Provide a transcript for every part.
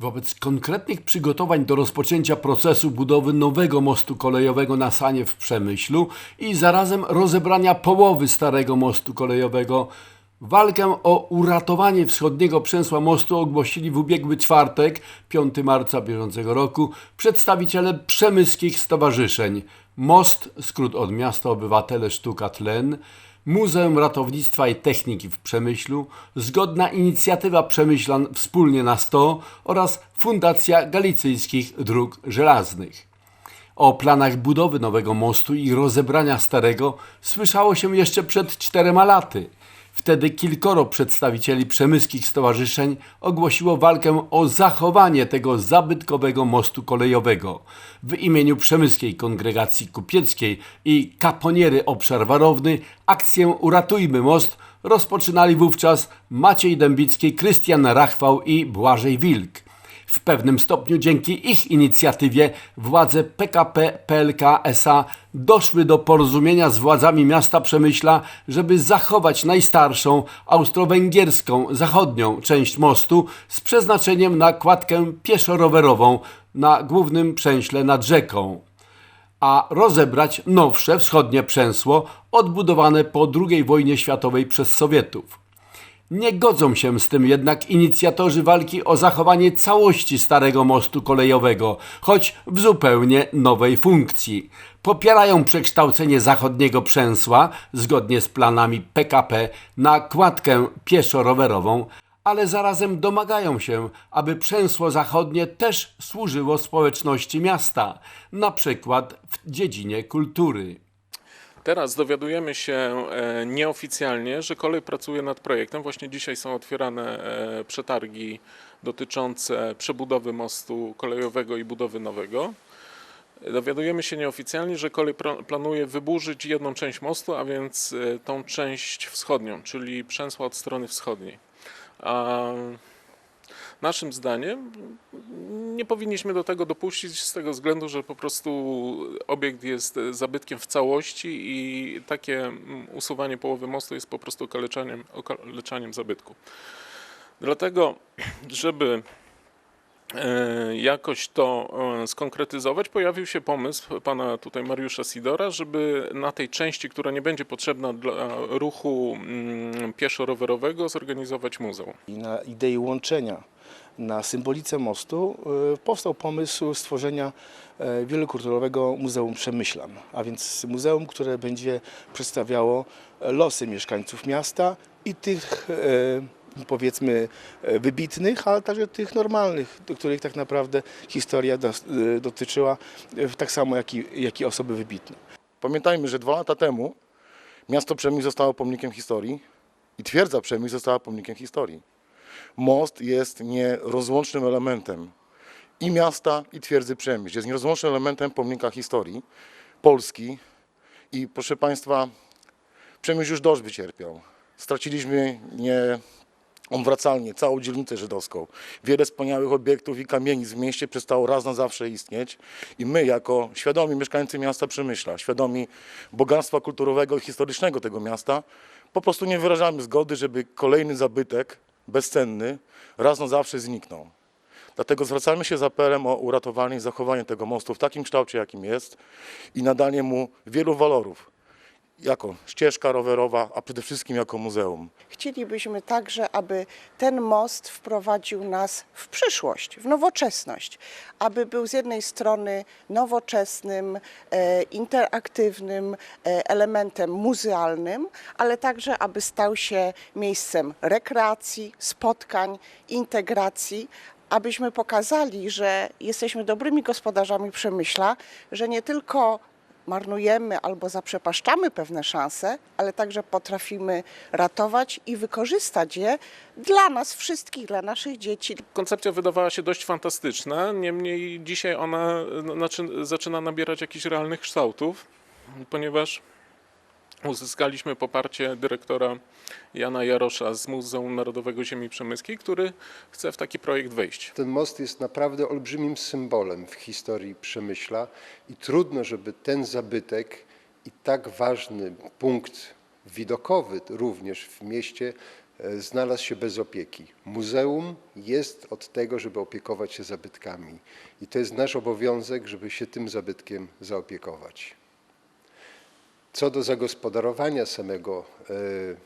Wobec konkretnych przygotowań do rozpoczęcia procesu budowy nowego mostu kolejowego na Sanie w Przemyślu i zarazem rozebrania połowy starego mostu kolejowego, walkę o uratowanie wschodniego przęsła mostu ogłosili w ubiegły czwartek, 5 marca bieżącego roku, przedstawiciele przemyskich stowarzyszeń. Most, skrót od Miasta Obywatele Sztuka Tlen, Muzeum Ratownictwa i Techniki w Przemyślu, Zgodna Inicjatywa Przemyślan Wspólnie na 100 oraz Fundacja Galicyjskich Dróg Żelaznych. O planach budowy nowego mostu i rozebrania starego słyszało się jeszcze przed czterema laty. Wtedy kilkoro przedstawicieli przemyskich stowarzyszeń ogłosiło walkę o zachowanie tego zabytkowego mostu kolejowego. W imieniu Przemyskiej Kongregacji Kupieckiej i Kaponiery Obszar Warowny akcję Uratujmy Most rozpoczynali wówczas Maciej Dębicki, Krystian Rachwał i Błażej Wilk. W pewnym stopniu dzięki ich inicjatywie władze PKP PLK SA doszły do porozumienia z władzami miasta Przemyśla, żeby zachować najstarszą austro-węgierską zachodnią część mostu z przeznaczeniem na kładkę pieszo-rowerową na głównym przęśle nad rzeką a rozebrać nowsze wschodnie przęsło odbudowane po II wojnie światowej przez Sowietów. Nie godzą się z tym jednak inicjatorzy walki o zachowanie całości starego mostu kolejowego, choć w zupełnie nowej funkcji. Popierają przekształcenie zachodniego przęsła, zgodnie z planami PKP, na kładkę pieszo-rowerową, ale zarazem domagają się, aby przęsło zachodnie też służyło społeczności miasta, na przykład w dziedzinie kultury. Teraz dowiadujemy się e, nieoficjalnie, że kolej pracuje nad projektem. Właśnie dzisiaj są otwierane e, przetargi dotyczące przebudowy mostu kolejowego i budowy nowego. Dowiadujemy się nieoficjalnie, że kolej planuje wyburzyć jedną część mostu, a więc e, tą część wschodnią, czyli przęsła od strony wschodniej. Naszym zdaniem nie powinniśmy do tego dopuścić z tego względu, że po prostu obiekt jest zabytkiem w całości i takie mm, usuwanie połowy mostu jest po prostu okaleczeniem, okaleczaniem zabytku. Dlatego, żeby e, jakoś to e, skonkretyzować, pojawił się pomysł pana tutaj Mariusza Sidora, żeby na tej części, która nie będzie potrzebna dla ruchu mm, pieszo-rowerowego, zorganizować muzeum. I na idei łączenia, na symbolice mostu y, powstał pomysł stworzenia e, wielokulturowego Muzeum Przemyślan, a więc muzeum, które będzie przedstawiało e, losy mieszkańców miasta i tych e, powiedzmy wybitnych, ale także tych normalnych, których tak naprawdę historia dotyczyła tak samo jak i, jak i osoby wybitne. Pamiętajmy, że dwa lata temu miasto Przemyśl zostało pomnikiem historii i twierdza Przemyśl została pomnikiem historii. Most jest nierozłącznym elementem i miasta, i twierdzy Przemyśl. Jest nierozłącznym elementem pomnika historii Polski i proszę Państwa, Przemyśl już dość wycierpiał. Straciliśmy nie odwracalnie całą dzielnicę żydowską. Wiele wspaniałych obiektów i kamienic w mieście przestało raz na zawsze istnieć i my jako świadomi mieszkańcy miasta Przemyśla, świadomi bogactwa kulturowego i historycznego tego miasta, po prostu nie wyrażamy zgody, żeby kolejny zabytek bezcenny raz na zawsze zniknął. Dlatego zwracamy się z apelem o uratowanie i zachowanie tego mostu w takim kształcie, jakim jest i nadanie mu wielu walorów, jako ścieżka rowerowa, a przede wszystkim jako muzeum. Chcielibyśmy także, aby ten most wprowadził nas w przyszłość, w nowoczesność, aby był z jednej strony nowoczesnym, e, interaktywnym e, elementem muzealnym, ale także, aby stał się miejscem rekreacji, spotkań, integracji. Abyśmy pokazali, że jesteśmy dobrymi gospodarzami przemyśla, że nie tylko marnujemy albo zaprzepaszczamy pewne szanse, ale także potrafimy ratować i wykorzystać je dla nas wszystkich, dla naszych dzieci. Koncepcja wydawała się dość fantastyczna, niemniej dzisiaj ona no, znaczy, zaczyna nabierać jakichś realnych kształtów, ponieważ uzyskaliśmy poparcie dyrektora Jana Jarosza z Muzeum Narodowego Ziemi Przemyskiej, który chce w taki projekt wejść. Ten most jest naprawdę olbrzymim symbolem w historii Przemyśla i trudno, żeby ten zabytek i tak ważny punkt widokowy również w mieście e, znalazł się bez opieki. Muzeum jest od tego, żeby opiekować się zabytkami i to jest nasz obowiązek, żeby się tym zabytkiem zaopiekować. Co do zagospodarowania samego e,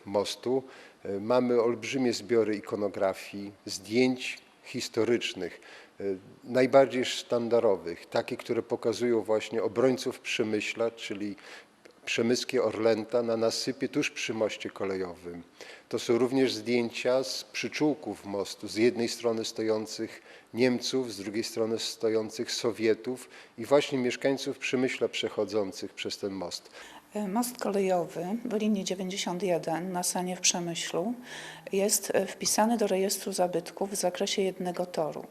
mostu, e, mamy olbrzymie zbiory ikonografii, zdjęć historycznych, e, najbardziej sztandarowych, takie, które pokazują właśnie obrońców Przemyśla, czyli przemyskie Orlęta na nasypie tuż przy moście kolejowym. To są również zdjęcia z przyczółków mostu, z jednej strony stojących Niemców, z drugiej strony stojących Sowietów i właśnie mieszkańców Przemyśla przechodzących przez ten most. Most kolejowy w linii 91 na Sanie w Przemyślu jest e, wpisany do rejestru zabytków w zakresie jednego toru.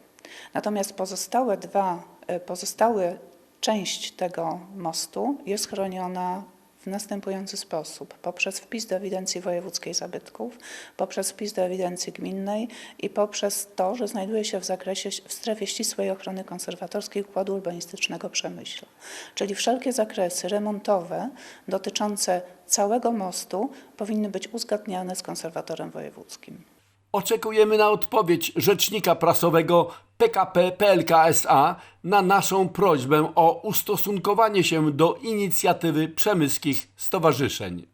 Natomiast pozostałe dwa, e, pozostałe część tego mostu jest chroniona w następujący sposób. Poprzez wpis do ewidencji wojewódzkiej zabytków, poprzez wpis do ewidencji gminnej i poprzez to, że znajduje się w zakresie, w strefie ścisłej ochrony konserwatorskiej Układu Urbanistycznego Przemyśla. Czyli wszelkie zakresy remontowe dotyczące całego mostu powinny być uzgadniane z konserwatorem wojewódzkim. Oczekujemy na odpowiedź rzecznika prasowego PKP PLK SA na naszą prośbę o ustosunkowanie się do inicjatywy przemyskich stowarzyszeń.